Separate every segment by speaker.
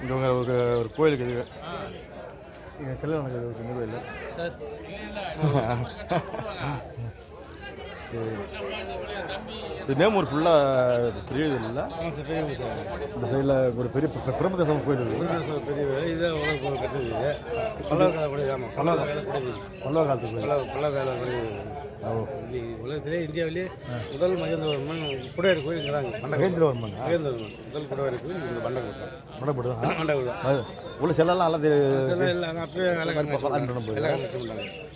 Speaker 1: இங்கே ஒரு ஒரு கோயிலுக்கு இது. இங்கே கல்யாணம் நடக்குது ஒரு கோயில் இது நேமூர் ஃபுல்லாக பெரிய இது இல்லை இந்த சைடில் ஒரு பெரிய பிர- பிரம்மதேசம் கோயில் இருக்குது
Speaker 2: பெரிய இது பல்லவ கால கூட ஆமாம் பல்லவ கால கூட
Speaker 1: பல்லவ காலத்து கோயில்.
Speaker 2: பல்லவ பல்லவ கால உலகத்திலே இந்தியாவிலே முதல் மகேந்திரவர்மன் குடையர் கோயிலுங்கிறாங்க மண்டபம்.
Speaker 1: மகேந்திரவர்மன்.
Speaker 2: மகேந்திரவர்மன். முதல் குடையர் கோயில் இந்த மண்டபம். மண்டபம்.
Speaker 1: அது உள்ள தெரியுது
Speaker 2: எல்லாம் எல்லாம்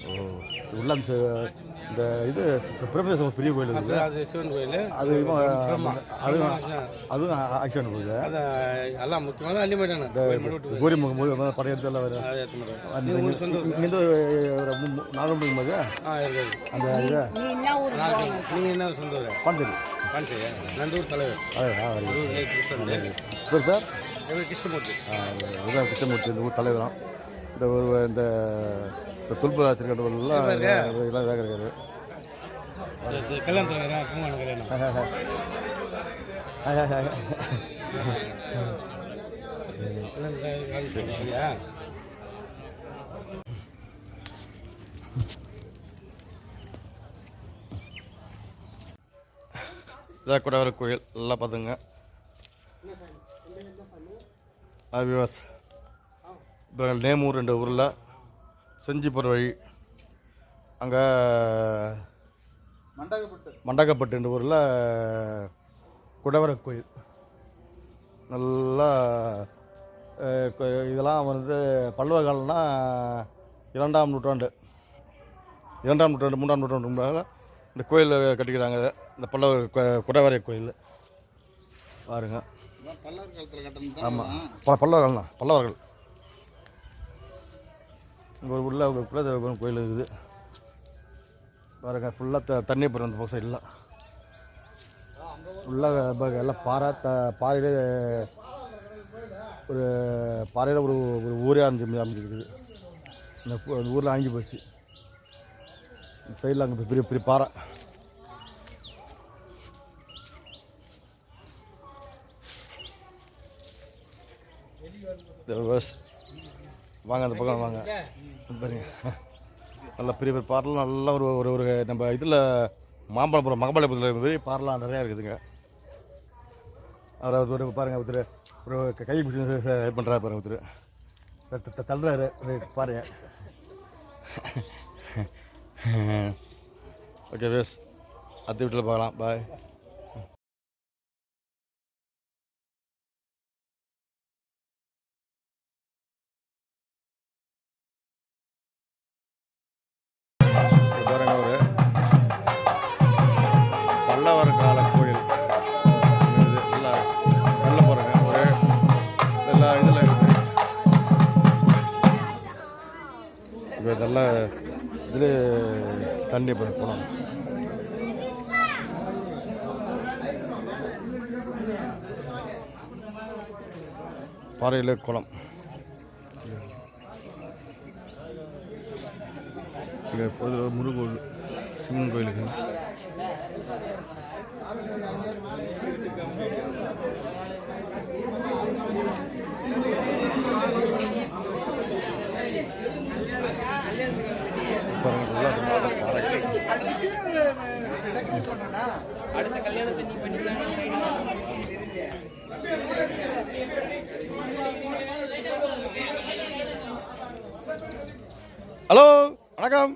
Speaker 1: ஓ உள்ள அந்த இந்த இது பிரம்மதேசம் பெரிய கோயில்
Speaker 2: அது சிவன் கோயில்.
Speaker 1: அது இவன் அதுவும் அதுவும் ஆக்ஷன்
Speaker 2: அது எல்லாம் முக்கியமாக விட்டு
Speaker 1: கோரி முகம் படையெடுத்து எல்லாம் வரும்
Speaker 2: அதை
Speaker 1: இங்கேருந்து ஒரு நாலு மணிக்கு அந்த
Speaker 2: நீங்கள் என்ன சொந்த ஊர்? நந்தூர் தலைவர்.
Speaker 1: அது பேர் சார்?
Speaker 2: எவர் கிருஷ்ணமூர்த்தி.
Speaker 1: கிருஷ்ணமூர்த்தி இந்த ஊர் தலைவரம். இந்த ஒரு இந்த இந்த துல்புரா திருக்கட்டூர்லாம் எல்லாம் இதாக இருக்காரு
Speaker 2: சரி சரி கல்யாணம் கும்பகோணம் கல்யாணம்
Speaker 1: இதாக கூட ஒரு கோயில் எல்லாம் பார்த்துங்க விவாஸ் இப்போ நேமூர் ரெண்டு ஊரில் செஞ்சிப்புற வழி அங்கே மண்டகப்பட்டு. என்ற ஊரில் குடவர கோயில். நல்லா இதெல்லாம் வந்து பல்லவ காலம்னா இரண்டாம் நூற்றாண்டு. இரண்டாம் நூற்றாண்டு மூன்றாம் நூற்றாண்டு முன்னால இந்த கோயில் கட்டிக்கிறாங்க இந்த பல்லவ குடவரை கோயில். பாருங்க. ஆமாம் பல பல்லவர்கள் தான் பல்லவர்கள். ஒரு உள்ள ஒரு குலதெய்வம் கோயில் இருக்குது. பாருங்க ஃபுல்லாக த தண்ணி போகிற அந்த பக்கம் எல்லாம். ஃபுல்லாக எல்லாம் பாறை த பாறையிலே ஒரு பாறையில் ஒரு ஒரு ஊரே அமைஞ்சு அமைஞ்சிருக்குது. இந்த ஊரில் அழிஞ்சு போச்சு. சைடில் அங்கே பெரிய பெரிய பாறை. வாங்க அந்த பக்கம் வாங்க. பாருங்க. நல்ல பெரிய பெரிய பாறைலாம் நல்லா ஒரு ஒரு ஒரு நம்ம இதில் மாம்பழபுரம் மகபாலபுரத்தில் பெரிய பாறைலாம் நிறையா இருக்குதுங்க. அவர் ஒரு பாருங்கள் ஒருத்தர் ஒரு கை பிடிச்சி இது பண்ணுறாரு பாருங்க ஒருத்தர். த- தள்ளுறாரு. அது பாருங்க. ஓகே வேஸ் அத்தை வீட்டில் பார்க்கலாம். பாய். தண்ணி போய் பாறையில் குளம். இங்கே பொதுவாக முருகன் சிவன் கோயிலுக்கு பாருங்க, நல்லா இருக்கு. பாறை. ஹலோ வணக்கம்.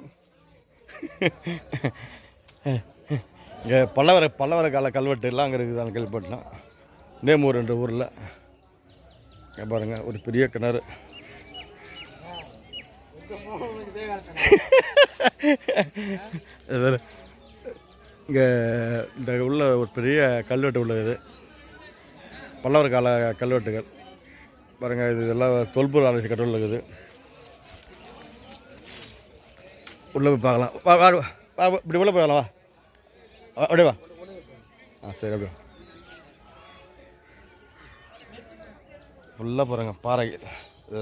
Speaker 1: இங்கே பல்லவர பல்லவர கால கல்வெட்டு எல்லாம் அங்கே இருக்குது அந்த கல்வெட்டுலாம் நேமூர் என்ற ஊரில். இங்கே பாருங்கள் ஒரு பெரிய கிணறு. இது வேறு இங்கே இந்த உள்ள ஒரு பெரிய கல்வெட்டு உள்ளது பல்லவர் கால கல்வெட்டுகள். பாருங்கள் இது இதெல்லாம் தொல்பொருள் ஆராய்ச்சி கட்டுள்ள இருக்குது உள்ளே போய் பார்க்கலாம். வா வா வா இப்படி உள்ளே போகலாம் வா. அப்படியே வா. ஆ சரி அப்படியே ஃபுல்லாக பாருங்க பாறை.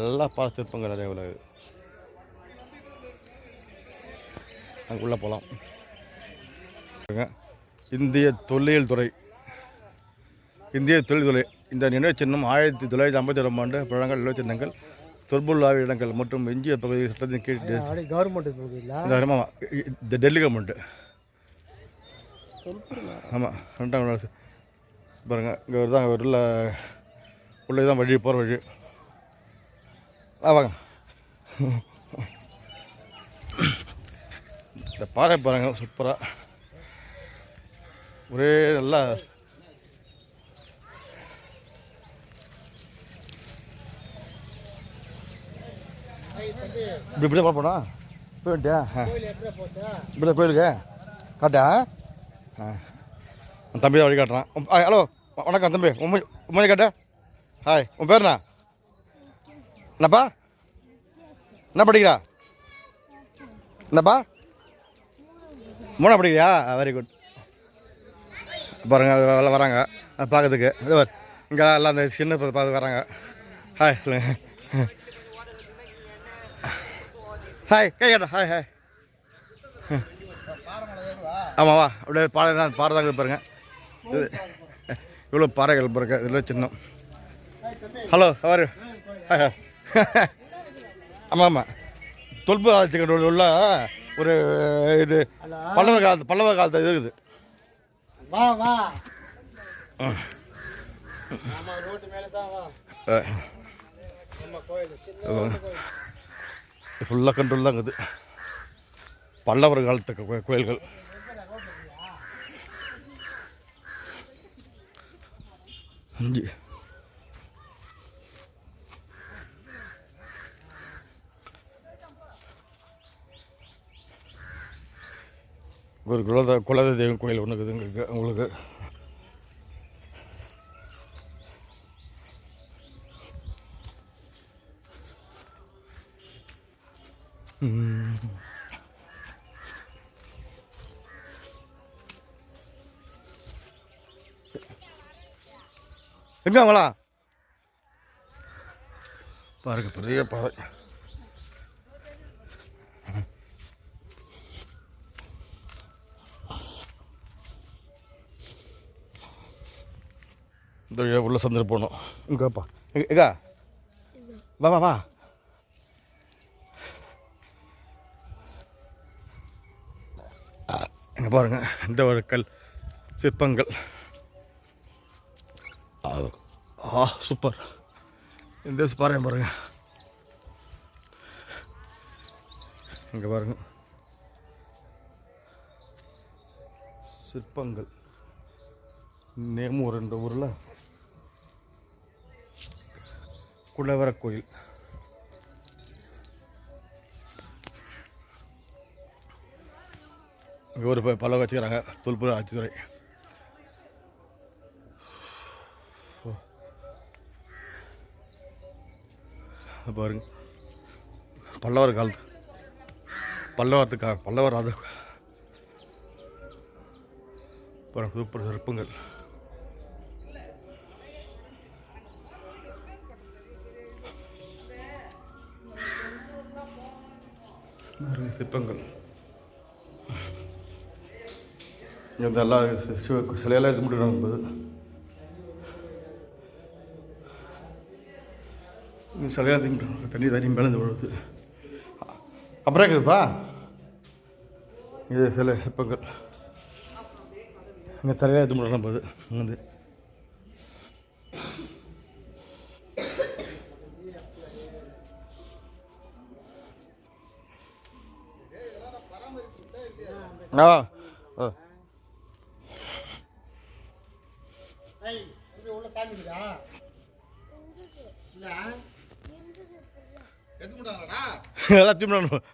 Speaker 1: எல்லாம் பாறை சிற்பங்கள் நிறைய உள்ளது. அங்கே உள்ளே போகலாம். இந்திய தொல்லியல் துறை. இந்திய தொழில்துறை இந்த நினைவுச் சின்னம் ஆயிரத்தி தொள்ளாயிரத்தி ஐம்பத்தி ஏழாம் ஆண்டு பழங்கள் நினைவுச் சின்னங்கள் தொல்பொருளாக இடங்கள் மற்றும் எஞ்சிய பகுதி சட்டத்தின் கீழ்
Speaker 2: கவர்மெண்ட்
Speaker 1: ஆமாம் இந்த டெல்லி கவர்மெண்ட்டு ஆமாம் ரெண்டாம் அரசு. பாருங்கள் இங்கே ஒரு தான் உள்ள உள்ளே தான் வழி போகிற வழி. வாங்க. இந்த பாறை பாருங்க சூப்பராக ஒரே நல்லா. இப்படி இப்படியே போனா போயிட்டியா ஆ. இப்படி கோயிலுக்கு? காட்டா? ஆ. தம்பி தான் வழி காட்டுறான். உம், ஆ, ஹலோ வணக்கம் தம்பி. உண்மை உண்மையை காட்ட. ஹாய் உன் பேர்ண்ணா என்னப்பா? என்ன படிக்கிறா? என்னப்பா? மூணா படிக்கிறியா? வெரி குட் பாருங்க அது எல்லாம் வராங்க. பார்க்கறதுக்கு இது இங்கே எல்லாம் அந்த சின்ன பா- பார்த்து வராங்க. ஹாய் இல்லைங்க ஹாய் கை கேட்டா ஹாய் ஹாய் ஆமாம் வா. அப்படியே பாறை தான் பாறை தான் பாருங்க. இது இவ்வளோ பாறைகள் பாருங்க இதில் சின்னம். ஹலோ ஹவர் ஹாய் ஹாய் ஆமாம் ஆமாம் தொல்பு ஆட்சிகள் உள்ள ஒரு இது பல்லவர் காலத்து பல்லவர் காலத்து இது இருக்குது.
Speaker 2: வா வா. ஆமா ரோட்டு மேலே தான் வா. நம்ம கோயில் சின்ன
Speaker 1: ஃபுல்லாக கண்ட்ரோல் தான் இருக்குது. பல்லவர் காலத்து கோயில்கள். அஞ்சு. ஒரு குலத குலத தெய்வம் கோயில் ஒன்று இருக்குது இங்கே உங்களுக்கு. எங்க அவங்களா? பாருங்க பெரிய பாறை. இந்த உள்ள சந்திர போகணும். இங்கப்பா எங்க வா வா வா. இங்கே பாருங்க இந்த ஒரு கல் சிற்பங்கள். ஆ சூப்பர். இந்த பாருங்க பாருங்க. இங்கே பாருங்க. சிற்பங்கள். நேமூர் என்ற ஊரில். குலவர கோயில். இங்கே ஒரு பல்லவ வச்சுக்கிறாங்க தொல்பொருள் ஆட்சித்துறை. பாருங்க. பல்லவர் காலத்து பல்லவத்துக்கா பல்லவர் அது சூப்பர் சிற்பங்கள். சிற்பங்கள். இங்கே எல்லா சிவ- சிலையெல்லாம் எடுத்து முடியும் போது சிலையாக திம்பிட்டு தண்ணி தண்ணி மேலே விழுது. அப்புறம் இருக்குதுப்பா இது சில சிற்பங்கள். இங்கே தலையாக எடுத்து முடியும் போது வந்து ஆ. ஆ. எல்லாம் திம்பணும்